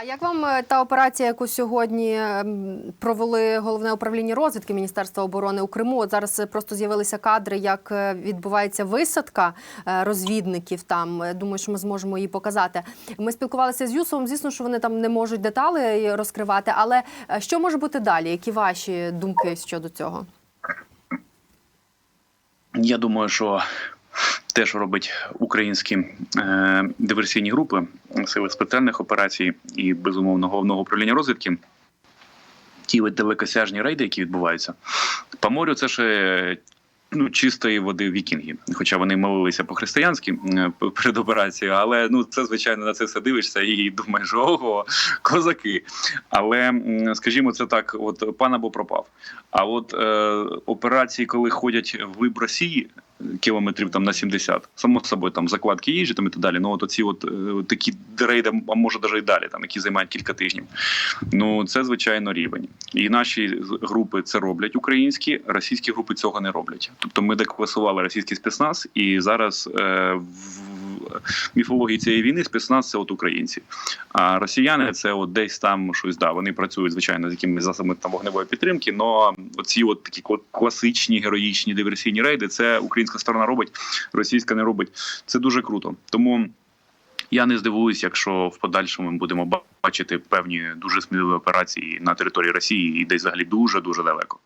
А як вам е, та операція, яку сьогодні ем, провели головне управління розвідки Міністерства оборони у Криму? От зараз е, просто з'явилися кадри, як е, відбувається висадка е, розвідників. Там Е, думаю, що ми зможемо її показати. Ми спілкувалися з Юсовом. Звісно, що вони там не можуть деталі розкривати. Але е, що може бути далі? Які ваші думки щодо цього? Я думаю, що те, що робить українські е, диверсійні групи сили спеціальних операцій і безумовно головного управління розвідки, ті далекосяжні рейди, які відбуваються, по морю це ще ну, чистої води вікінги. Хоча вони молилися по-християнськи е, перед операцією, але ну це звичайно на це все дивишся і думаєш, ого, козаки. Але скажімо, це так: от пан або пропав. А от е, операції, коли ходять в глиб Росії. Кілометрів там на 70, само собою там закладки їжі там і так далі. Ну от оці от е, такі рейди, а може навіть і далі, там які займають кілька тижнів. Ну це звичайно рівень. І наші групи це роблять українські, російські групи цього не роблять. Тобто ми декласували російський спецназ, і зараз е, в міфології цієї війни спецназ це от українці. А росіяни це от десь там щось да. Вони працюють звичайно з якимись засобами там вогневої підтримки. але оці от такі класичні героїчні диверсійні рейди, це українська сторона робить, російська не робить. Це дуже круто. Тому. Я не здивуюсь, якщо в подальшому ми будемо бачити певні дуже сміливі операції на території Росії і десь взагалі дуже дуже далеко.